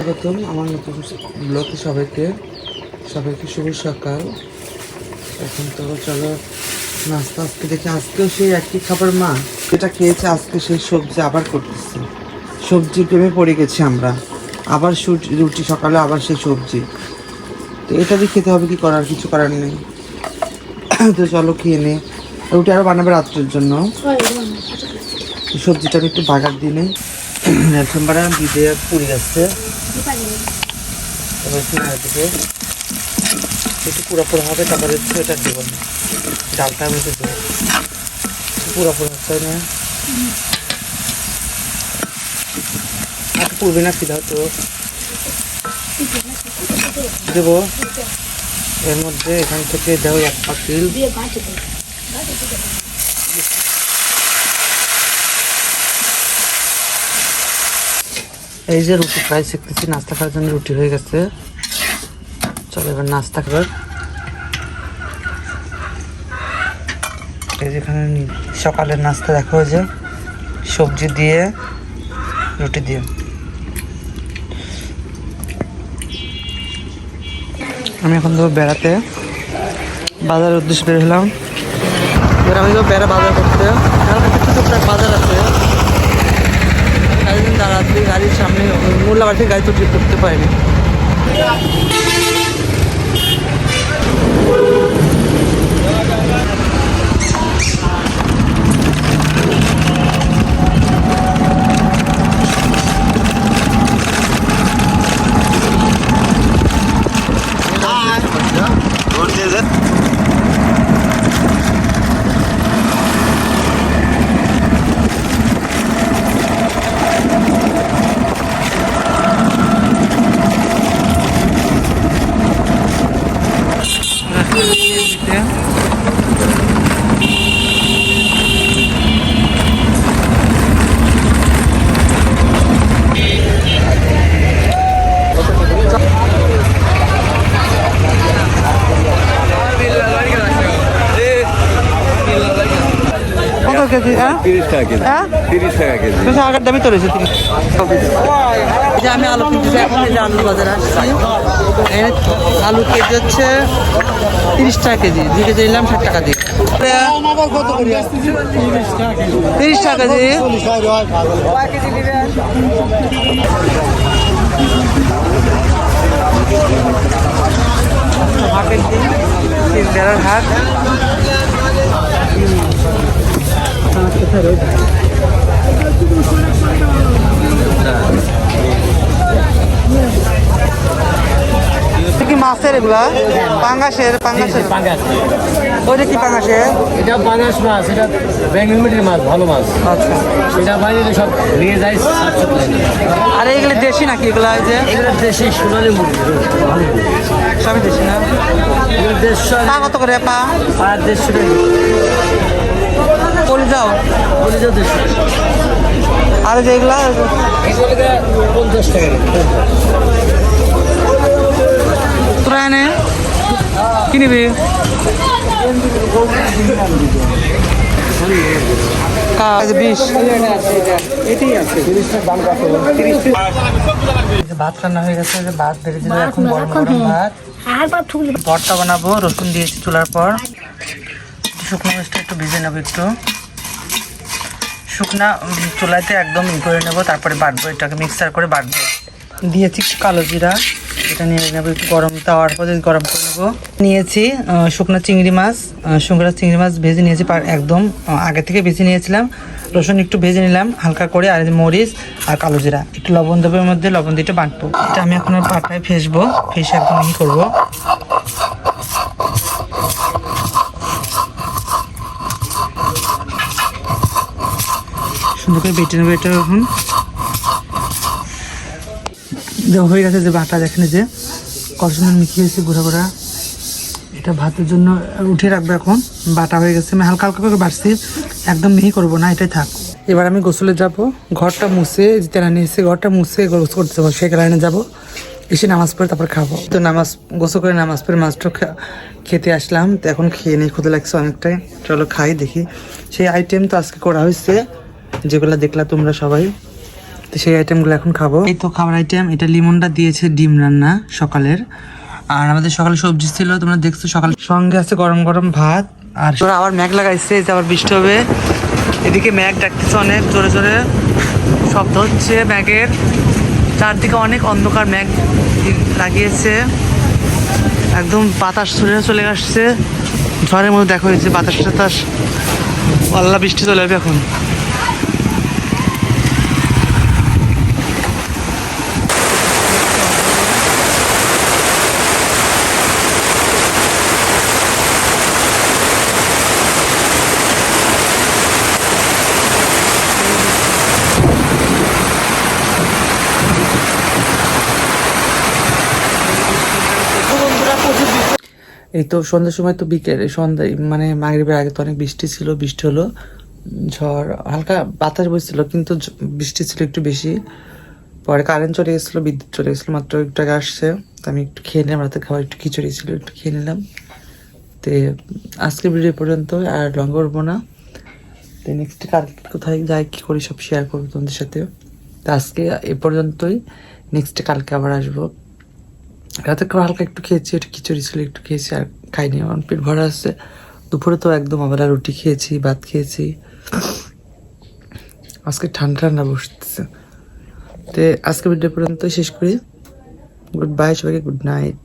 স্বাগতম আমার নতুন ব্লগে সবাইকে। সবাইকে শুভ সকাল। এখন তো চলো নাস্তা আজকে দেখি আজকেও সেই একই খাবার মা। যেটা খেয়েছে আজকে সেই সবজি আবার করতেছে। সবজি প্রেমে পড়ে গেছি আমরা। আবার রুটি সকালে আবার সেই সবজি। তো এটা দিয়ে খেতে হবে কি করার? কিছু করার নেই। তো চলো খেয়ে নে। রুটি আরও বানাবে রাত্রের জন্য। সবজিটা আমি একটু বাগার দিয়ে নেই। সোমবার দিতে পুরি আসছে এবার নাড়া একটু পুরো পুরো হবে, তারপরে এটা দেব ডালটা আমি দেবো। পুরো পুরো হচ্ছে না। আর পুরবে না তো। দেবো। এর মধ্যে এখান থেকে দাও এক পাতিল। এই যে রুটি প্রায় শিখতেছি, নাস্তা খাওয়ার জন্য রুটি হয়ে গেছে। চলো এবার নাস্তা খাবার। এই যেখানে সকালের নাস্তা দেখো যে সবজি দিয়ে রুটি দিয়ে। আমি এখন দেবো বেড়াতে। বাজারের উদ্দেশ্যে বের হলাম। এবার আমি যাব বেড়া বাজার করতে। বাজার আছে। থেকে গাড়ি তো করতে পারিনি। কত কেজি হ্যাঁ? তিরিশ টাকা কেজি। হ্যাঁ? তিরিশ টাকা কেজি। বেশি আগের দামই তো রয়েছে যে আমি আলু কিনতেছি এখন এই যে আলু বাজারে আসছি আলু কেজি হচ্ছে তিরিশ টাকা কেজি দুই কেজি নিলাম ষাট টাকা দিয়ে। তিরিশ টাকা কেজি। হাটের দিন তিন বেড়ার হাট। কি মাছের এগুলা? পাঙ্গাসের পাঙ্গাসের। ওইটা কি পাঙ্গাসের? এটা মাছ এটা ব্যাঙ্গলমিটির মাছ ভালো মাছ। আচ্ছা। এটা সব নিয়ে আর দেশি নাকি এগুলা যে? এগুলো দেশি সোনালি মুরগি সবই দেশি না? দেড়শো কত করে পা? আর দেড়শো টাকা বলে আর এই যে এগুলা এগুলোকে পঞ্চাশ টাকা তোরা এনে কি নিবি ভাত রান্না হয়ে গেছে ভাত বেড়ে দিল এখন গরম গরম ভাত। ভর্তা বানাবো রসুন দিয়েছি চুলার পর। শুকনো মরিচটা একটু ভিজে নেব একটু। শুকনা চুলাতে একদম ই করে নেব, তারপরে বাটবো, এটাকে মিক্সার করে বাটবো। দিয়েছি একটু কালো জিরা, এটা নিয়ে নেব একটু গরম তাওয়ার পরে গরম করে নেব। নিয়েছি শুকনো চিংড়ি মাছ শুকনো চিংড়ি মাছ ভেজে নিয়েছি একদম আগে থেকে ভেজে নিয়েছিলাম। রসুন একটু ভেজে নিলাম, হালকা করে, আর মরিচ আর কালো জিরা। একটু লবণ দেবো এর মধ্যে, লবণ দিয়ে বাটবো। এটা আমি এখন আর পাটায় ফেসবো, ফেসে একদম ই করব। করে বেটে নেব, এটা এখন। হয়ে গেছে যে বাটা, দেখেন যে, কত সুন্দর মিশিয়ে গেছে গুঁড়া গুঁড়া এটা ভাতের জন্য উঠে রাখব এখন। বাটা হয়ে গেছে, আমি হালকা হালকা করে বাড়ছি একদম মিহি করব না, এটাই থাক। এবার আমি গোসলে যাব, ঘরটা মুছে যে তেলা নিয়ে এসে ঘরটা মুছে গোসল করতে যাব, সেই কারণে যাব। এসে নামাজ পড়ে তারপর খাব। তো নামাজ গোসল করে নামাজ পড়ে মাছটা খেতে আসলাম। তো এখন খেয়ে নিই ক্ষুদে লাগছে অনেকটাই। চলো খাই, দেখি। সেই আইটেম তো আজকে করা হয়েছে। যেগুলো দেখলা তোমরা সবাই, তো সেই আইটেমগুলো এখন খাব। এই তো খাবার আইটেম এটা লিমনটা দিয়েছে ডিম রান্না সকালের। আর আমাদের সকালে সবজি ছিল, তোমরা দেখছ সকালে সঙ্গে আছে গরম গরম ভাত, আর তোরা আবার ম্যাগ লাগাইছে যে আবার বৃষ্টি হবে। এদিকে ম্যাগ ডাকতেছে অনেক, জোরে জোরে। শব্দ হচ্ছে ম্যাগের। চারদিকে অনেক অন্ধকার ম্যাগ লাগিয়েছে। একদম বাতাস ছড়ে চলে আসছে। ঝড়ের মধ্যে দেখো হয়েছে বাতাস টাতাস আল্লাহ বৃষ্টি চলে যাবে এখন। এই তো সন্ধ্যার সময় তো বিকেল সন্ধ্যায় মানে মাগরিবের আগে তো অনেক বৃষ্টি ছিল, বৃষ্টি হলো, ঝড়, হালকা বাতাস বইছিল, কিন্তু বৃষ্টি ছিল একটু বেশি। পরে কারেন্ট চলে গেছিল বিদ্যুৎ চলে গেছিল মাত্র একটু আগে আসছে। তো আমি একটু খেয়ে নিলাম রাতে খাবার, একটু খিচুড়ি ছিল, একটু খেয়ে নিলাম। তো আজকে ভিডিও পর্যন্ত, আর লং করব না। তো নেক্সট কালকে কোথায় যাই, কী করি, সব শেয়ার করব তোমাদের সাথে। তো আজকে এ পর্যন্তই। নেক্সট কালকে আবার আসব। রাতে করে হালকা একটু খেয়েছি, একটু খিচুড়ি ছিল, একটু খেয়েছি, আর খাইনি। আমার পেট ভরা আসছে দুপুরে তো একদম আবার রুটি খেয়েছি, ভাত খেয়েছি। আজকে ঠান্ডা ঠান্ডা বসতেছে। তো আজকে ভিডিও পর্যন্ত শেষ করি। গুড বাই সবাইকে গুড নাইট